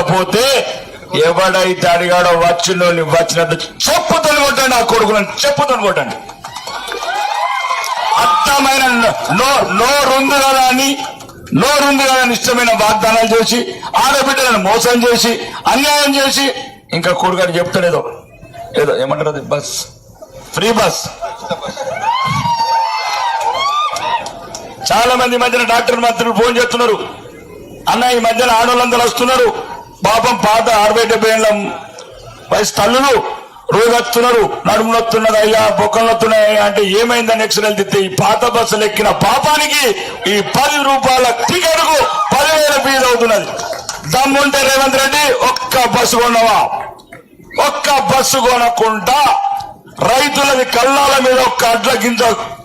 లేకపోతే ఎవడైతే అడిగాడో వచ్చినోని వచ్చినట్టు చెప్పు కొట్టండి ఆ కొడుకులను. చెప్పుతోని కొట్టండి అర్థమైన నోరుంది కదా అని నోరుంది కదా అని ఇష్టమైన వాగ్దానాలు చేసి ఆడబిడ్డలను మోసం చేసి అన్యాయం చేసి ఇంకా కొడుకాడు చెప్తాడేదో ఏదో ఏమంటారు అది? బస్. Free bus. చాలా మంది మధ్యన డాక్టర్ మంత్రులు ఫోన్ చేస్తున్నారు. అన్న ఈ మధ్యన ఆడవాళ్ళందరూ వస్తున్నారు. పాపం పాత అరవై డెబ్బై ఏళ్ళ వయసు తల్లులు రోజు నడుము నొత్తున్నది అయ్యా బొక్కలు నొత్తున్నాయి అంటే ఏమైందని ఎక్స్రేలు తిత్తే ఈ పాత బస్సులు ఎక్కిన పాపానికి ఈ పది రూపాయల టికెట్కు పదివేల ఫీజు అవుతున్నది. దమ్ముంటే రేవంత్ రెడ్డి ఒక్క బస్సు కొన్నవా ఒక్క బస్సు కొనకుండా రైతులది కళ్ళాల మీద ఒక్క అడ్ల గింజ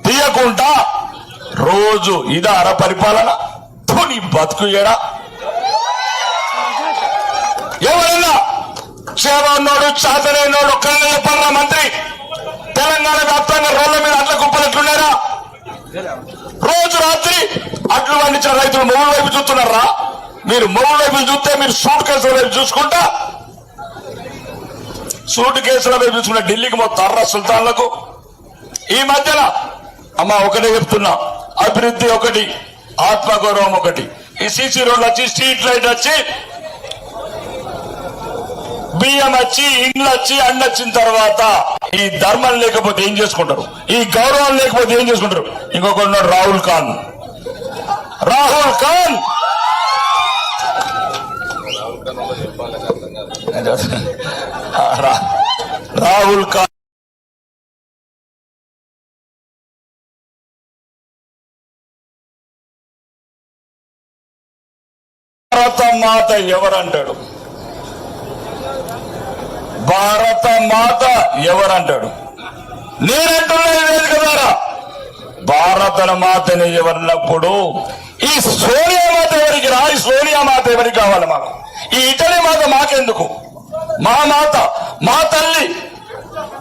తీయకుండా రోజు ఇదార పరిపాలన? తుని బతుకు ఏడా? ఎవరైనా సేవ ఉన్నాడు చేతనైనాడు ఒక్కరిని చెప్పారా మంత్రి తెలంగాణ వ్యాప్తంగా రోడ్ల మీద అట్ల కుప్పలు ఎట్లున్నారా రోజు రాత్రి అట్లు పండించిన రైతులు మొగుడు వైపు చూస్తున్నారా? మీరు మొగుడు వైపు చూస్తే మీరు సూట్ కేసుల వైపు చూసుకుంటా సూట్ కేసుల వైపు చూసుకుంటే ఢిల్లీకి మొత్తం సుల్తాన్లకు. ఈ మధ్యన అమ్మ ఒకటే చెప్తున్నా అభివృద్ధి ఒకటి ఆత్మగౌరవం ఒకటి. ఈ సీసీ రోడ్లు వచ్చి స్ట్రీట్ లైట్ వచ్చి బియ్యం వచ్చి ఇండ్లు వచ్చి అన్న వచ్చిన తర్వాత ఈ ధర్మం లేకపోతే ఏం చేసుకుంటారు? ఈ గౌరవం లేకపోతే ఏం చేసుకుంటారు? ఇంకొకరు రాహుల్ ఖాన్. రాహుల్ ఖాన్! రాహుల్ ఖాన్! భారత మాత ఎవరంటాడు? భారత మాత ఎవరంటాడు? నేనంటున్నా వేదిక ద్వారా. భారత మాతని ఎవరినప్పుడు? ఈ సోనియా మాత ఎవరికి రా? ఈ సోనియా మాత ఎవరికి కావాలి మాకు? ఈ ఇటలీ మాత మాకెందుకు? మా మాత మా తల్లి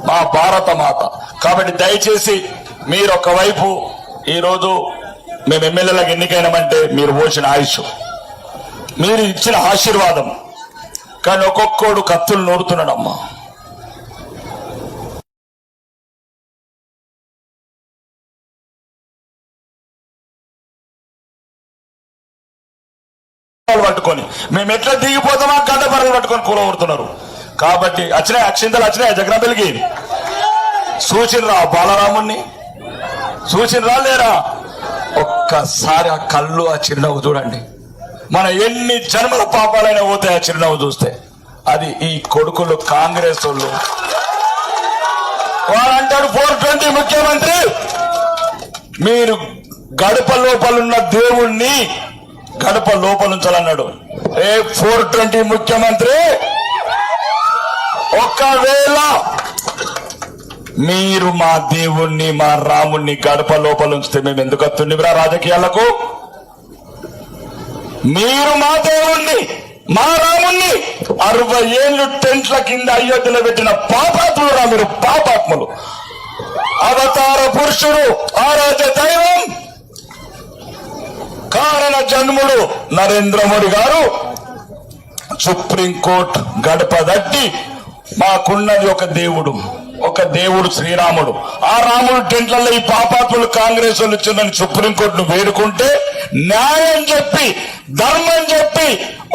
మా భారత మాత. కాబట్టి దయచేసి మీరు ఒకవైపు ఈరోజు మేము ఎమ్మెల్యేలకు ఎన్నికైనామంటే మీరు పోసిన ఆయుష్. మీరు ఇచ్చిన ఆశీర్వాదం. కానీ ఒక్కొక్కడు కత్తులు నూరుతున్నాడమ్మా. పట్టుకొని. మేము ఎట్లా దిగిపోతామా? గడ్డ పరలు పట్టుకొని కూలగొడుతున్నారు కాబట్టి వచ్చినాయి? అక్షింతలు వచ్చినాయి? జగనంబెలికి సూచినరా బాలరాముణ్ణి? సూచినరా లేరా? ఒక్కసారి ఆ కళ్ళు ఆ చిరునవ్వు చూడండి. మన ఎన్ని జన్మల పాపాలైనా పోతాయి ఆ చిరునవ్వు చూస్తే. అది ఈ కొడుకులు కాంగ్రెస్ వాళ్ళు వాడు అంటాడు ఫోర్ ట్వంటీ ముఖ్యమంత్రి మీరు గడప లోపలున్న దేవుణ్ణి గడప లోపల ఉంచాలన్నాడు. ఏ ఫోర్ ట్వంటీ ముఖ్యమంత్రి ఒకవేళ మీరు మా దేవుణ్ణి మా రాముణ్ణి గడప లోపల ఉంచితే మేము ఎందుకు వస్తుండేవిరా రాజకీయాలకు? మీరు మా దేవుణ్ణి మా రాముణ్ణి అరవై ఏళ్ళు టెంట్ల కింద అయోధ్యలో పెట్టిన పాపాత్ములు రా మీరు పాపాత్ములు. అవతార పురుషుడు ఆరాధ్య దైవం కారణ జన్ముడు నరేంద్ర మోడీ గారు సుప్రీంకోర్టు గడప దట్టి మాకున్నది ఒక దేవుడు. ఒక దేవుడు శ్రీరాముడు. ఆ రాముడు టెంట్లలో ఈ పాపాత్ములు కాంగ్రెస్ వాళ్ళు వచ్చిందని సుప్రీంకోర్టును వేడుకుంటే న్యాయం చెప్పి ధర్మం చెప్పి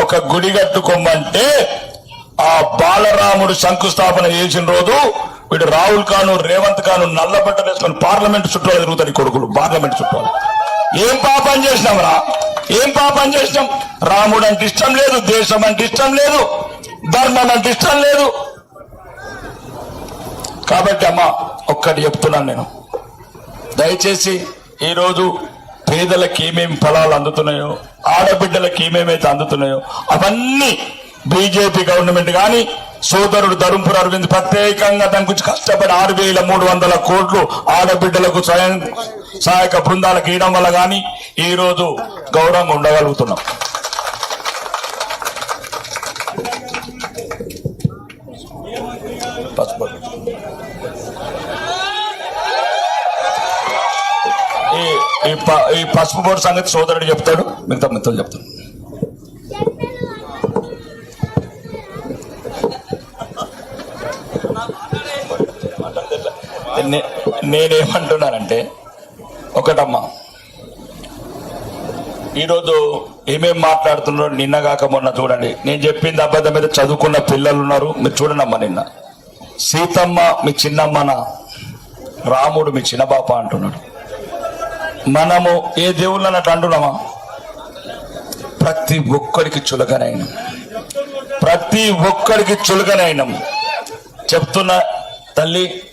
ఒక గుడి కట్టుకోమంటే ఆ బాలరాముడు శంకుస్థాపన చేసిన రోజు వీడు రాహుల్ ఖాను రేవంత్ ఖాను నల్ల బట్టలు వేసుకొని పార్లమెంట్ చుట్టూ తిరుగుతాడు కొడుకులు పార్లమెంట్ చుట్టూ ఏం పాపం చేసినాం రా? ఏం పాపం చేసినాం? రాముడు అంటే ఇష్టం లేదు దేశం అంటే ఇష్టం లేదు ధర్మం అంటే ఇష్టం లేదు. కాబట్టి అమ్మ ఒక్కటి చెప్తున్నాను నేను. దయచేసి ఈరోజు పేదలకు ఏమేమి ఫలాలు అందుతున్నాయో ఆడబిడ్డలకు ఏమేమైతే అందుతున్నాయో అవన్నీ బీజేపీ గవర్నమెంట్ కానీ సోదరుడు ధర్మపుర అరవింద్ ప్రత్యేకంగా దాని గురించి కష్టపడి ఆరు వేల మూడు వందల కోట్లు ఆడబిడ్డలకు స్వయం సహాయక బృందాలకు ఇవ్వడం వల్ల కానీ ఈరోజు గౌరవంగా ఉండగలుగుతున్నాం. పసుపు. ఈ ఈ పసుపు బోర్డు సంగతి సోదరుడు చెప్తాడు. మిగతా మిత్రులు చెప్తాడు నేనేమంటున్నానంటే ఒకటమ్మా. ఈరోజు ఏమేం మాట్లాడుతున్నారో నిన్న కాక మొన్న చూడండి. నేను చెప్పింది అబద్ధం మీద చదువుకున్న పిల్లలు ఉన్నారు. మీరు చూడండి నిన్న. సీతమ్మ మీ చిన్నమ్మన? రాముడు మీ చిన్నబాప అంటున్నాడు. మనము ఏ దేవుళ్ళు అన్నట్టు అంటున్నామా ప్రతి ఒక్కడికి చులకనైన. ప్రతి ఒక్కడికి చులకనైనం. చెప్తున్న తల్లి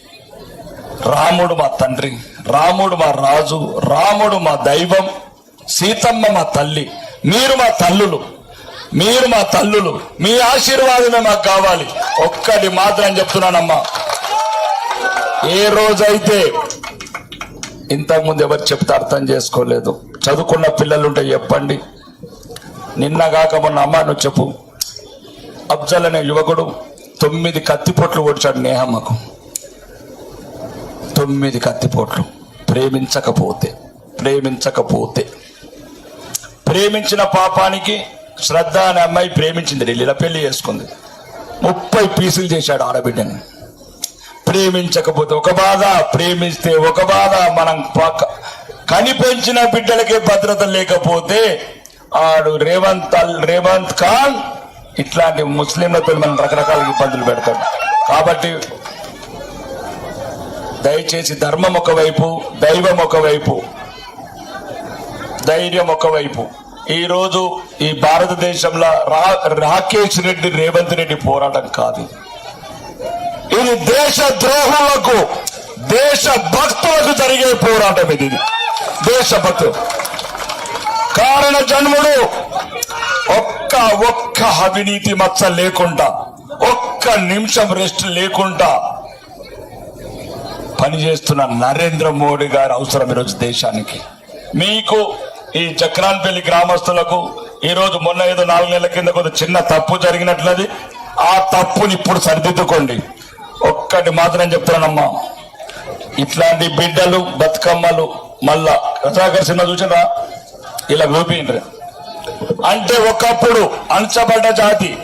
రాముడు మా తండ్రి రాముడు మా రాజు రాముడు మా దైవం సీతమ్మ మా తల్లి మీరు మా తల్లులు మీరు మా తల్లులు మీ ఆశీర్వాదమే మాకు కావాలి. ఒక్కటి మాత్రం చెప్తున్నానమ్మా. ఏ రోజైతే ఇంతకుముందు ఎవరు చెప్తే అర్థం చేసుకోలేదు. చదువుకున్న పిల్లలుంటే చెప్పండి. నిన్న కాక మొన్న అమ్మ నువ్వు చెప్పు. అబ్జల్ అనే యువకుడు తొమ్మిది కత్తిపోట్లు ఓడిచాడు నేహమ్మకు. తొమ్మిది కత్తిపోట్లు. ప్రేమించకపోతే ప్రేమించకపోతే. ప్రేమించిన పాపానికి శ్రద్ధ అనే అమ్మాయి ప్రేమించింది. ఢిల్లీలో పెళ్ళి చేసుకుంది. ముప్పై పీసులు చేశాడు ఆడబిడ్డని. ప్రేమించకపోతే ఒక బాధ ప్రేమిస్తే ఒక బాధ మనం పక్క బిడ్డలకే భద్రత లేకపోతే ఆడు రేవంత్ అల్- రేవంత్ ఖాన్ ఇట్లాంటి ముస్లింలతో మనం రకరకాల ఇబ్బందులు పెడతాడు కాబట్టి దయచేసి ధర్మం ఒకవైపు దైవం ఒకవైపు ధైర్యం ఒకవైపు. ఈరోజు ఈ భారతదేశంలో రా రాకేష్ రెడ్డి రేవంత్ రెడ్డి పోరాటం కాదు. ఇది దేశ ద్రోహులకు దేశ భక్తులకు జరిగే పోరాటం ఇది దేశభక్తులు. కారణ జన్ముడు ఒక్క ఒక్క అవినీతి మచ్చ లేకుండా ఒక్క నిమిషం రెస్ట్ లేకుండా పనిచేస్తున్న నరేంద్ర మోడీ గారు అవసరం ఈరోజు దేశానికి. మీకు ఈ చక్రాన్పల్లి గ్రామస్తులకు ఈ రోజు మొన్న ఏదో నాలుగు నెలల కింద కొంత చిన్న తప్పు జరిగినట్లది ఆ తప్పుని ఇప్పుడు సరిదిద్దుకోండి. ఒక్కటి మాత్రం చెప్తున్నానమ్మా. ఇట్లాంటి బిడ్డలు బతుకమ్మలు మళ్ళా రజాకర్ సినిమా చూసినా ఇలా చూపిండ్రు అంటే ఒకప్పుడు అణచబడ్డ జాతి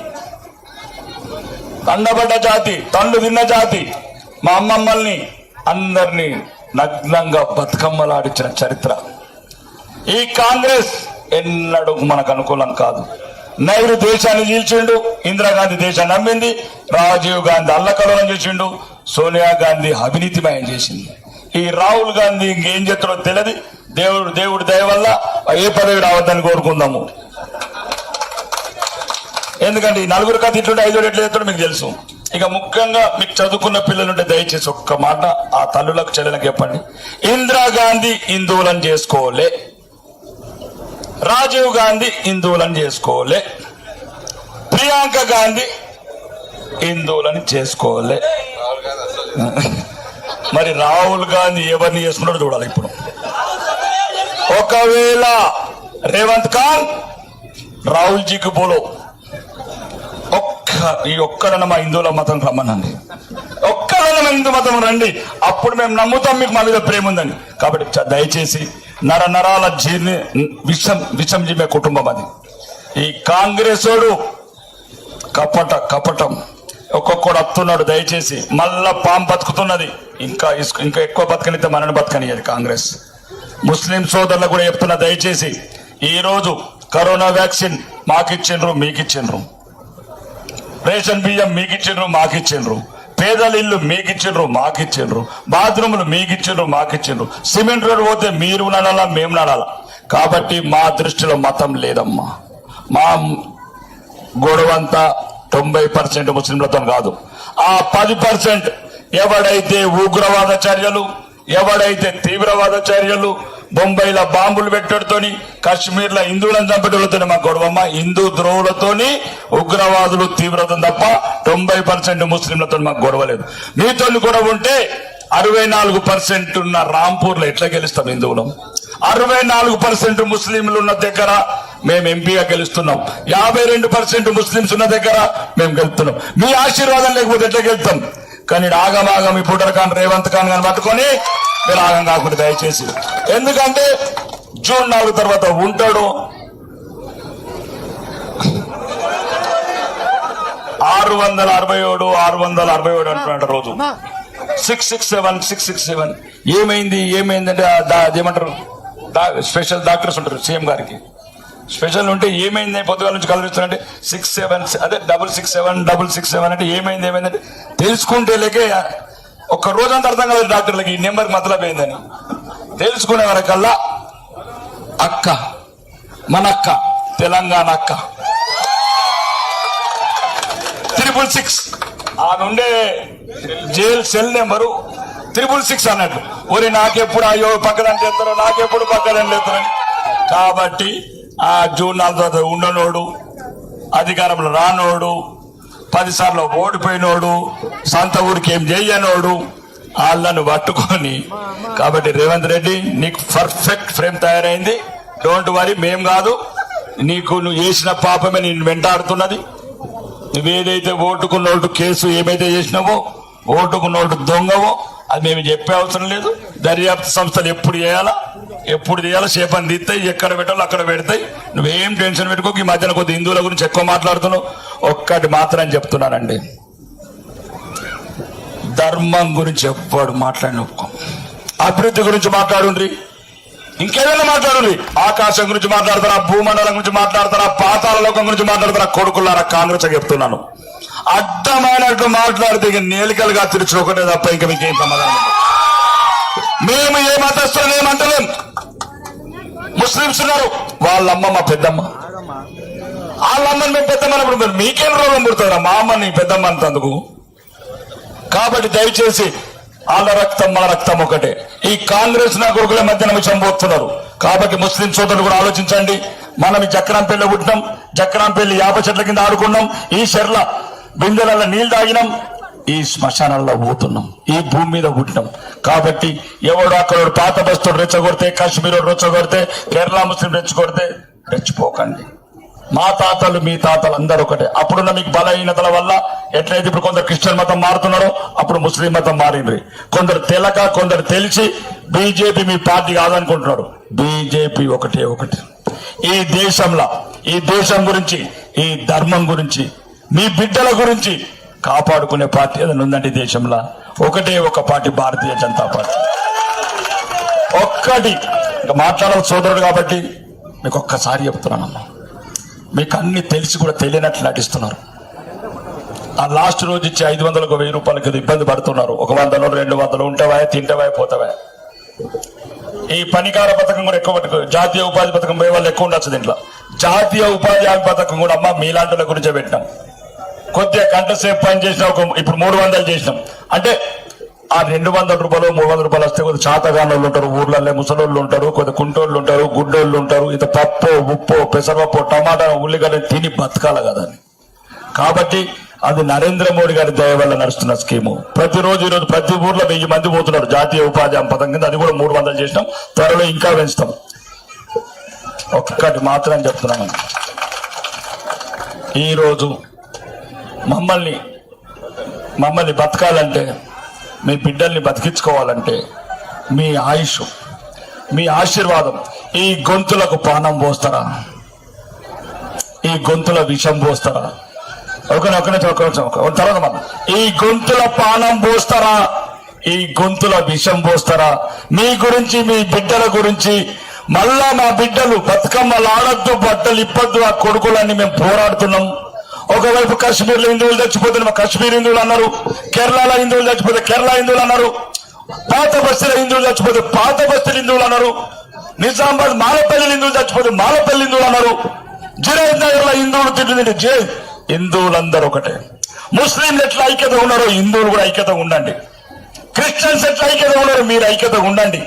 తండబడ్డ జాతి తన్ను తిన్న జాతి మా అమ్మమ్మల్ని అందరినీ నగ్నంగా బతుకమ్మలాడించిన చరిత్ర. ఈ కాంగ్రెస్ ఎన్నడూ మనకు అనుకూలం కాదు. నెహ్రూ దేశాన్ని చీల్చిండు ఇందిరాగాంధీ దేశాన్ని నమ్మింది రాజీవ్ గాంధీ అల్లకలోలం చేసిండు సోనియా గాంధీ అవినీతిమయం చేసింది. ఈ రాహుల్ గాంధీ ఇంకేం చేస్తాడో తెలియదు. దేవుడు దేవుడి దయ వల్ల ఏ పదవి రావద్దని కోరుకుందాము. ఎందుకంటే ఈ నలుగురు కథ ఇట్లుంటే ఐదు ఎట్లు చేస్తాడో మీకు తెలుసు. ఇక ముఖ్యంగా మీకు చదువుకున్న పిల్లలుంటే దయచేసి ఒక్క మాట ఆ తల్లులకు చెల్లెలకు చెప్పండి. ఇందిరాగాంధీ హిందువులను చేసుకోలే. రాజీవ్ గాంధీ హిందువులను చేసుకోలే. ప్రియాంక గాంధీ హిందువులని చేసుకోలే. మరి రాహుల్ గాంధీ ఎవరిని చేసుకున్నాడో చూడాలి ఇప్పుడు. ఒకవేళ రేవంత్ ఖాన్ రాహుల్ జీకి పోలో. ఒక్క ఈ ఒక్కడన్న మా హిందువుల మతం రమ్మనండి. ఒక్కడన్న మా హిందూ మతం రండి. అప్పుడు మేము నమ్ముతాం మీకు మా మీద ప్రేమ ఉందని కాబట్టి దయచేసి నర నరాల జీర్ణి విషం విషం జీమే కుటుంబం అది. ఈ కాంగ్రెస్ వాడు కపట కపటం. ఒక్కొక్కడు అత్తున్నాడు దయచేసి. మళ్ళా పాము బతుకుతున్నది. ఇంకా ఇంకా ఎక్కువ బతకనితే మనని బతకనియదు కాంగ్రెస్. ముస్లిం సోదరులకు కూడా చెప్తున్నా దయచేసి ఈరోజు కరోనా వ్యాక్సిన్ మాకిచ్చిండ్రు మీకిచ్చిండ్రు. రేషన్ బియ్యం మీకిచ్చిండ్రు మాకిచ్చిండ్రు. పేదల ఇల్లు మీకిచ్చిండ్రు మాకిచ్చిండ్రు. బాత్రూములు మీకిచ్చిండ్రు మాకిచ్చిండ్రు. సిమెంట్ రోడ్డు పోతే మీరు నడాలా మేము నడాలా కాబట్టి మా దృష్టిలో మతం లేదమ్మా. మా గొడవంతా తొంభై పర్సెంట్ ముస్లింలతో కాదు. ఆ పది పర్సెంట్ ఎవడైతే ఉగ్రవాద చర్యలు ఎవడైతే తీవ్రవాద చర్యలు బొంబాయిలో బాంబులు పెట్టడంతోని కాశ్మీర్లో హిందువులను చంపడంతో మా గొడవమ్మ. హిందూ ద్రోవులతోని ఉగ్రవాదులు తీవ్రతం తప్ప తొంభై పర్సెంట్ ముస్లింలతో మాకు గొడవ లేదు. మీతో గొడవ ఉంటే అరవై నాలుగు పర్సెంట్ ఉన్న రాంపూర్లో ఎట్లా గెలుస్తాం హిందువులం? అరవై నాలుగు పర్సెంట్ ముస్లింలు ఉన్న దగ్గర మేము ఎంపీగా గెలుస్తున్నాం. యాభై రెండు పర్సెంట్ ముస్లింస్ ఉన్న దగ్గర మేము గెలుస్తున్నాం మీ ఆశీర్వాదం లేకపోతే ఎట్లా గెలుస్తాం కానీ ఆగమాగం ఈ పుటర్ ఖాన్ రేవంత్ ఖాన్ కానీ పట్టుకొని మీరు ఆగం కాకుండా దయచేసి. ఎందుకంటే జూన్ నాలుగు తర్వాత ఉంటాడు. ఆరు వందల అరవై ఏడు ఆరు వందల అరవై ఏడు అంటున్నాడు రోజు. Six six seven six six seven. ఏమైంది ఏమైంది అంటే ఆ దా- అదేమంటారు డా- స్పెషల్ డాక్టర్స్ ఉంటారు సీఎం గారికి. స్పెషల్ ఉంటే ఏమైంది పొద్దుగాల నుంచి కలరిస్తారంటే సిక్స్ సెవెన్ అదే double six seven double six seven అంటే ఏమైంది ఏమైంది అంటే తెలుసుకుంటే లేకే ఒక్క రోజంతా అర్థం కాలేదు డాక్టర్లకి ఈ నెంబర్ మతలబ్ తెలుసుకునే వరకల్లా అక్క మన అక్క తెలంగాణ అక్క. త్రిపుల్ సిక్స్ ఆమె ఉండే jail cell number triple six అన్నట్టు. ఒరి నాకెప్పుడు అయ్యో పక్కదంటే ఎత్తారో నాకెప్పుడు పక్కదంటే ఎత్తారని కాబట్టి ఆ జూన్ నాలుగు తర్వాత ఉండనోడు అధికారంలో రానోడు పదిసార్లు ఓడిపోయినోడు సొంత ఊరికి ఏం చేయనోడు వాళ్ళను పట్టుకొని. కాబట్టి రేవంత్ రెడ్డి నీకు పర్ఫెక్ట్ ఫ్రేమ్ తయారైంది. డోంట్ వరీ మేం కాదు. నీకు నువ్వు చేసిన పాపమే నేను వెంటాడుతున్నది. నువ్వేదైతే ఓటుకు నోటు కేసు ఏమైతే చేసినావో ఓటుకు నోటు దొంగవో అది మేము చెప్పే అవసరం లేదు. దర్యాప్తు సంస్థలు ఎప్పుడు చేయాలా? ఎప్పుడు చేయాలా? చేపని తీస్తాయి ఎక్కడ పెట్టాలో అక్కడ పెడతాయి. నువ్వేం టెన్షన్ పెట్టుకోక ఈ మధ్యన కొద్ది హిందువుల గురించి ఎక్కువ మాట్లాడుతున్నావు. ఒక్కటి మాత్రం చెప్తున్నానండి. ధర్మం గురించి ఎప్పుడు మాట్లాడిన ఒప్పుకో అభివృద్ధి గురించి మాట్లాడుండ్రి. ఇంకేదైనా మాట్లాడండి ఆకాశం గురించి మాట్లాడతారా భూమండలం గురించి మాట్లాడతారా పాతాల లోకం గురించి మాట్లాడతారా కొడుకులారా కాంగ్రెస్ చెప్తున్నాను. అడ్డమైనట్టు మాట్లాడితే ఇక నేలికలుగా తెరిచిన ఒకటే తప్ప ఇంకా మీకేం సమాధానం మేము ఏ మతస్థులు ఏమంటలేం ముస్లింస్ ఉన్నారు. వాళ్ళమ్మ మా పెద్దమ్మ. వాళ్ళమ్మని మేము పెద్దమ్మని పుడతారు మీకేం రోగం పుడతారా మా అమ్మని పెద్దమ్మ అంతందుకు. కాబట్టి దయచేసి వాళ్ళ రక్తం మన రక్తం ఒకటే ఈ కాంగ్రెస్ నా కొడుకుల మధ్యన చంపోతున్నారు కాబట్టి ముస్లిం సోదరులు కూడా ఆలోచించండి. మనం ఈ జక్రాంపల్లి పుట్టినాం. జక్రాంపల్లి యాప చెట్ల కింద ఆడుకున్నాం. ఈ చెర్ల బిందెలలో నీళ్ళు తాగినాం. ఈ శ్మశానాల్లో పోతున్నాం. ఈ భూమి మీద పుట్టినాం. కాబట్టి ఎవడు అక్కడ పాత బస్తుడు రెచ్చగొడితే కాశ్మీర్ రెచ్చగొడితే కేరళ ముస్లిం రెచ్చగొడితే రెచ్చిపోకండి. మా తాతలు మీ తాతలు అందరూ ఒకటే. అప్పుడున్న మీకు బలహీనతల వల్ల ఎట్లయితే ఇప్పుడు కొందరు క్రిస్టియన్ మతం మారుతున్నారో అప్పుడు ముస్లిం మతం మారింది. కొందరు తెలక కొందరు తెలిసి బీజేపీ మీ పార్టీ కాదనుకుంటున్నారు. బీజేపీ ఒకటే ఒకటి. ఈ దేశంలో ఈ దేశం గురించి ఈ ధర్మం గురించి మీ బిడ్డల గురించి కాపాడుకునే పార్టీ ఏదైనా ఉందండి దేశంలో? ఒకటే ఒక పార్టీ భారతీయ జనతా పార్టీ. ఒక్కటి. ఇంకా మాట్లాడాలి సోదరుడు కాబట్టి మీకు ఒక్కసారి చెప్తున్నానమ్మా. మీకు అన్ని తెలిసి కూడా తెలియనట్లు నటిస్తున్నారు. ఆ లాస్ట్ రోజు ఇచ్చి ఐదు వందలకు వెయ్యి రూపాయలకి ఇబ్బంది పడుతున్నారు. ఒక వందలు రెండు వందలు ఉంటావా తింటవా పోతావా ఈ పనికార పథకం కూడా ఎక్కువ పట్టుకో జాతీయ ఉపాధి పథకం పోయే వాళ్ళు ఎక్కువ ఉండొచ్చు దీంట్లో. జాతీయ ఉపాధి హామీ పథకం కూడా అమ్మ మీలాంటి గురించే పెట్టినాం. కొద్దిగా గంట సేపు పని చేసిన ఒక ఇప్పుడు మూడు వందలు చేసినాం. అంటే ఆ రెండు వందల రూపాయలు మూడు వందల రూపాయలు వస్తే కొంత చాతగానోళ్ళు ఉంటారు ఊర్లలో ముసలోళ్ళు ఉంటారు కొద్ది కుంటోళ్ళు ఉంటారు గుడ్డోళ్ళు ఉంటారు ఇంత పప్పు ఉప్పు పెసరపప్పు టమాటా ఉల్లిగడ్డ తిని బతకాల కదా అని. కాబట్టి అది నరేంద్ర మోడీ గారి దయ వల్ల నడుస్తున్న స్కీము. ప్రతిరోజు ఈరోజు ప్రతి ఊర్లో వెయ్యి మంది పోతున్నారు జాతీయ ఉపాధి హామీ పథకం కింద. అది కూడా మూడు వందలు చేసినాం త్వరలో ఇంకా పెంచుతాం. ఒక్కటి మాత్రం చెప్తున్నాను. ఈరోజు మమ్మల్ని మమ్మల్ని బతకాలంటే మీ బిడ్డల్ని బతికించుకోవాలంటే మీ ఆయుష్ మీ ఆశీర్వాదం ఈ గొంతులకు పానం పోస్తారా? ఈ గొంతుల విషం పోస్తారా? ఒక ఒక నిమిషం, ఒక తర్వాత మనం ఈ గొంతుల పానం పోస్తారా? ఈ గొంతుల విషం పోస్తారా? మీ గురించి మీ బిడ్డల గురించి మళ్ళా మా బిడ్డలు బతుకమ్మలు ఆడద్దు బట్టలు ఇప్పద్దు ఆ కొడుకులన్నీ మేము పోరాడుతున్నాం. ఒకవైపు కాశ్మీర్లో హిందువులు చచ్చిపోతున్న కాశ్మీర్ హిందువులు అన్నారు కేరళలో హిందువులు చచ్చిపోతే కేరళ హిందువులు అన్నారు పాత బస్తీల హిందువులు చచ్చిపోతే పాత బస్తీల హిందువులు అన్నారు నిజామాబాద్ మాలపల్లి హిందువులు చచ్చిపోతే మాలపల్లి హిందువులు అన్నారు జిరాజ్ నగర్లో హిందువులు తిట్టింది జే హిందువులందరూ ఒకటే. ముస్లింలు ఎట్లా ఐక్యత ఉన్నారో హిందువులు కూడా ఐక్యత ఉండండి. క్రిస్టియన్స్ ఎట్లా ఐక్యత ఉన్నారో మీరు ఐక్యత ఉండండి.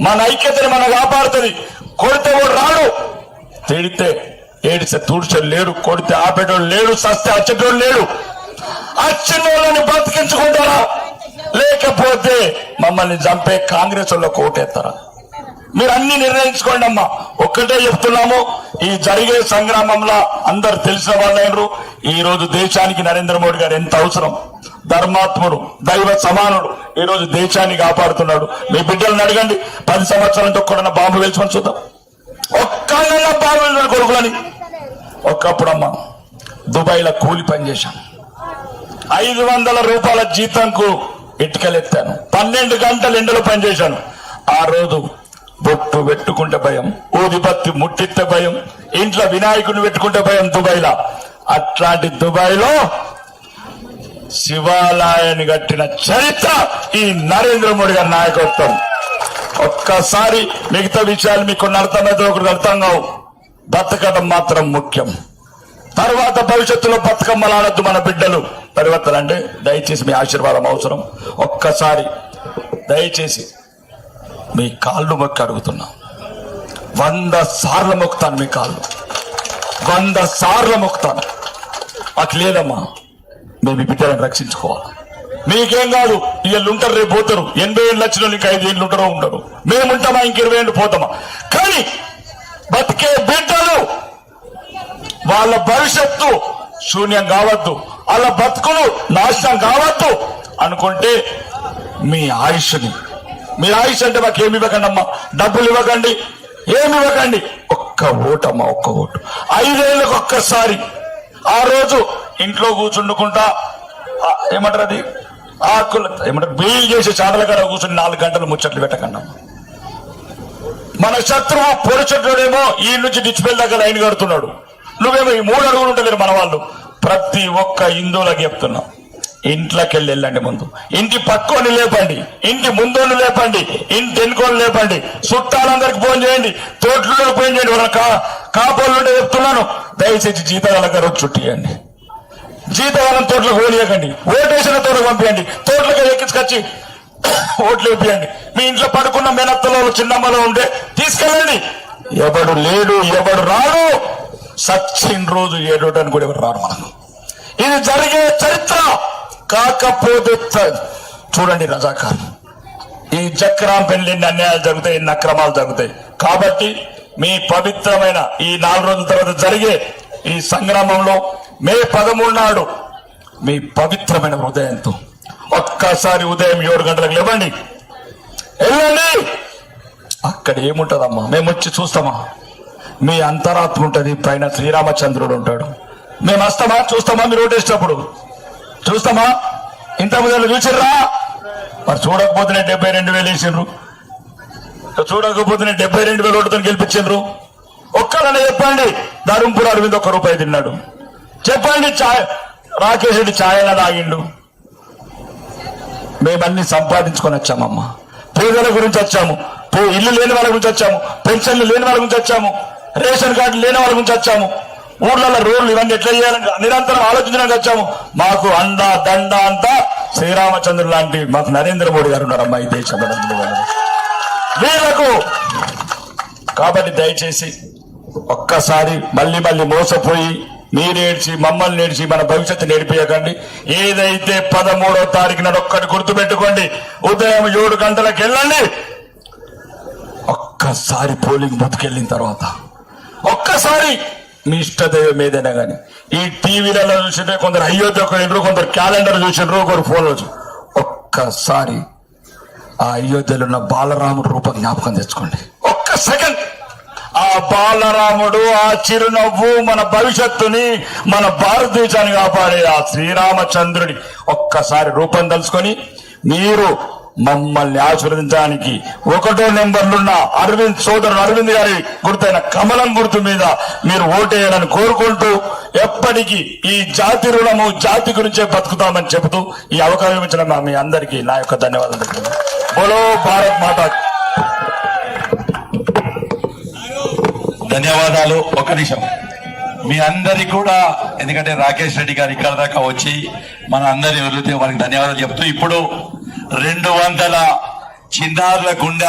మన ఐక్యతని మన కాపాడుతుంది. కొడితే వాడు రాడు తిడితే ఏడిస్తే తుడిచోడు లేడు కొడితే ఆపేటోడు లేడు సస్తే అచ్చటోడు లేడు. అచ్చినోళ్ళని బతికించుకుంటారా? లేకపోతే మమ్మల్ని చంపే కాంగ్రెస్ వాళ్ళకి కోటేస్తారా మీరు అన్ని నిర్ణయించుకోండి అమ్మా. ఒక్కటే చెప్తున్నాము ఈ జరిగే సంగ్రామంలో అందరు తెలిసిన వాళ్ళైనరు ఈ రోజు దేశానికి నరేంద్ర మోడీ గారు ఎంత అవసరం? ధర్మాత్ముడు దైవ సమానుడు ఈ రోజు దేశాన్ని కాపాడుతున్నాడు. మీ బిడ్డలను అడగండి పది సంవత్సరాలతో కూడా బాంబు వేల్చుకొని చూద్దాం. ఒక్క బాంబు కొడుకులని. ఒకప్పుడమ్మ దుబాయ్లో కూలి పని చేశాం ఐదు వందల రూపాయల జీతంకు ఇటుకలెత్తాను. పన్నెండు గంటలు ఎండలో పనిచేశాను ఆ రోజు బొట్టు పెట్టుకుంటే భయం ఊదిపత్తి ముట్టిస్తే భయం ఇంట్లో వినాయకుడిని పెట్టుకుంటే భయం దుబాయ్లో. అట్లాంటి దుబాయ్లో శివాలయాన్ని కట్టిన చరిత్ర ఈ నరేంద్ర మోడీ గారి నాయకత్వం. ఒక్కసారి మిగతా విషయాలు మీకు కొన్ని అర్థమైతే ఒకటి అర్థం కావు. బతకడం మాత్రం ముఖ్యం. తర్వాత భవిష్యత్తులో బతుకమ్మలాడద్దు మన బిడ్డలు. పరివర్తన అంటే దయచేసి మీ ఆశీర్వాదం అవసరం. ఒక్కసారి దయచేసి మీ కాళ్ళు మొక్కి అడుగుతున్నా. వంద సార్లు మొక్కుతాను మీ కాళ్ళు. వంద సార్లు మొక్కుతాను. మాకు లేదమ్మా. మేము బిడ్డలను రక్షించుకోవాలి. మీకేం కాదు వీళ్ళు ఉంటారు రేపు పోతారు. ఎనభై ఏళ్ళు వచ్చిన ఇంకా ఐదు ఏళ్ళు ఉంటారో ఉండరు. మేము ఉంటామా ఇంక ఇరవై ఏళ్ళు పోతామా? కానీ బతికే బిడ్డలు వాళ్ళ భవిష్యత్తు శూన్యం కావద్దు వాళ్ళ బతుకులు నాశనం కావద్దు అనుకుంటే మీ ఆయుష్ని మీ ఆయుష్ అంటే మాకు ఏమి ఇవ్వకండి అమ్మా? డబ్బులు ఇవ్వకండి ఏమి ఇవ్వకండి? ఒక్క ఓటమ్మా ఒక్క ఓటు. ఐదేళ్ళకు ఒక్కసారి ఆ రోజు ఇంట్లో కూర్చుండుకుంటా ఏమంటారు అది? ఆకులు ఏమంటారు? బీల్ చేసే చాటల కాడ కూర్చుని నాలుగు గంటలు ముచ్చట్లు పెట్టకండి అమ్మా. మన శత్రువు పొడిచెట్టుడేమో ఈ నుంచి డిస్పెల్ దగ్గర లైన్ కడుతున్నాడు. నువ్వేమో ఈ మూడు అడుగులు ఉంటలేరు మన వాళ్ళు ప్రతి ఒక్క హిందువులకు చెప్తున్నాం. ఇంట్లోకి వెళ్ళి వెళ్ళండి ముందు. ఇంటి పక్కోని లేపండి. ఇంటి ముందోని లేపండి. ఇంటి వెనుకోని లేపండి. చుట్టాలందరికి ఫోన్ చేయండి. తోట్లో ఫోన్ చేయండి. వాళ్ళ కా కాపోళ్ళు చెప్తున్నాను. దయచేసి జీతాల దగ్గర వచ్చి చుట్టియండి. జీతగాలం తోటలకు ఓడియకండి ఓటేసిన తోటకు పంపించండి తోటలకు ఎక్కించుకొచ్చి ఓట్లు మీ ఇంట్లో పడుకున్న మెనత్తలో చిన్నమ్మలో ఉంటే తీసుకెళ్ళండి. ఎవడు లేడు ఎవడు రాడు. సచిన్ రోజు ఏడోటానికి కూడా ఎవరు రాడు మనకు. ఇది జరిగే చరిత్ర. కాకపోతే చూడండి రజాకార్. ఈ చక్రాం పెళ్ళి అన్యాయాలు జరుగుతాయి ఎన్ని అక్రమాలు జరుగుతాయి. కాబట్టి మీ పవిత్రమైన ఈ నాలుగు రోజుల తర్వాత జరిగే ఈ సంగ్రామంలో మే పదమూడు నాడు మీ పవిత్రమైన హృదయంతో ఒక్కసారి ఉదయం ఏడు గంటలకు లేవండి. వెళ్ళండి. అక్కడ ఏముంటదమ్మా? మేము వచ్చి చూస్తామా? మీ అంతరాత్మ ఉంటుంది. పైన శ్రీరామచంద్రుడు ఉంటాడు. మేము వస్తామా? చూస్తామా? మీరు ఓటేసినప్పుడు చూస్తామా? ఇంత ముందు చూసిర్రా? మరి చూడకపోతేనే డెబ్బై రెండు వేలు వేసిండ్రు. చూడకపోతేనే డెబ్బై రెండు వేలు ఓటుతో గెలిపించిండ్రు. ఒక్కరనే చెప్పండి. ధర్మపుర మీద ఒక్క రూపాయి తిన్నాడు. చెప్పండి చాయ్. రాకేష్ రెడ్డి ఛాయ్ తాగిండు. మేమన్నీ సంపాదించుకొని వచ్చామమ్మా. పేదల గురించి వచ్చాము. ఇల్లు లేని వాళ్ళ గురించి వచ్చాము. పెన్షన్లు లేని వాళ్ళ గురించి వచ్చాము. రేషన్ కార్డు లేని వాళ్ళ గురించి వచ్చాము. ఊర్లలో రోడ్లు ఇవన్నీ ఎట్లా చేయాలని నిరంతరం ఆలోచించడానికి వచ్చాము. మాకు అండ దండ అంతా శ్రీరామచంద్రుడు లాంటి మాకు నరేంద్ర మోడీ గారు ఉన్నారమ్మా ఈ దేశంలో నరేంద్ర వీళ్ళకు కాబట్టి దయచేసి ఒక్కసారి మళ్ళీ మళ్ళీ మోసపోయి మీరేడ్చి మమ్మల్ని నేర్చి మన భవిష్యత్తు నేర్పియకండి. ఏదైతే పదమూడో తారీఖు నాడు ఒక్కటి గుర్తుపెట్టుకోండి. ఉదయం ఏడు గంటలకు వెళ్ళండి. ఒక్కసారి పోలింగ్ బుతికెళ్ళిన తర్వాత ఒక్కసారి మీ ఇష్టదైవం ఏదైనా కానీ ఈ టీవీలలో చూసింటే కొందరు అయోధ్య ఒకరు కొందరు క్యాలెండర్ చూసిండ్రు ఒకరు ఫోన్లో ఒక్కసారి ఆ అయోధ్యలో ఉన్న బాలరాముడు రూపం జ్ఞాపకం తెచ్చుకోండి. ఒక్క సెకండ్. ఆ బాలరాముడు ఆ చిరునవ్వు మన భవిష్యత్తుని మన భారతదేశాన్ని కాపాడే ఆ శ్రీరామచంద్రుడి ఒక్కసారి రూపం తలుచుకొని మీరు మమ్మల్ని ఆశీర్వదించడానికి ఒకటో నెంబర్లున్న అరవింద్ సోదరుడు అరవింద్ గారి గుర్తైన కమలం గుర్తు మీద మీరు ఓటేయాలని కోరుకుంటూ ఎప్పటికీ ఈ జాతి రుణము జాతి గురించే బతుకుతామని చెబుతూ ఈ అవకాశం ఇచ్చిన మా మీ అందరికీ నా యొక్క ధన్యవాదాలు తెలుపుతున్నాను. బోలో భారత్ మాతా ధన్యవాదాలు. ఒక నిమిషం. మీ అందరికి కూడా ఎందుకంటే రాకేష్ రెడ్డి గారు ఇక్కడ దాకా వచ్చి మన అందరి వదిలితే వారికి ధన్యవాదాలు చెప్తూ ఇప్పుడు రెండు వందల చిన్నారుల గుండె